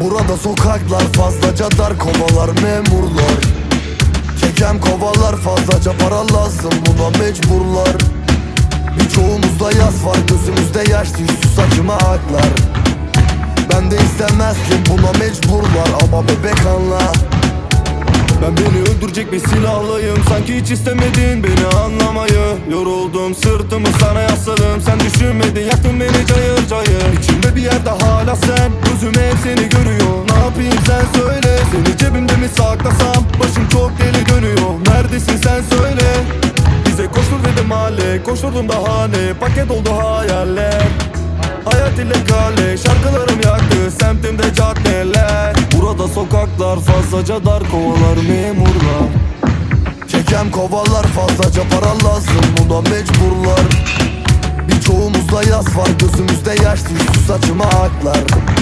Burada sokaklar fazlaca dar kovalar memurlar. Çekem kovalar fazlaca para lazım buna mecburlar. Birçoğumuzda yaz var gözümüzde yaş düştü saçıma aklar. Ben de istemezdim buna mecburlar ama bebek anla. Ben beni öldürecek bir silahlıyım Sanki hiç istemedin beni anlamayı. Yoruldum sırtımı sana yasladım Sen düşünmedin yaktın beni cayır cayır. İçimde bir yerde hala sen Gözüm hep seni görüyor Neredesin sen söyle. Bize koştur dedim mahalle Koşturdum daha ne Paket oldu hayaller. Hayat ile kale Şarkılarım yaktı semtimde caddeler. Burada sokaklar fazlaca dar kovalar memurlar. Çekem kovalar fazlaca para lazım buna mecburlar. Birçoğumuzda yaz var gözümüzde yaş düştü saçıma aklar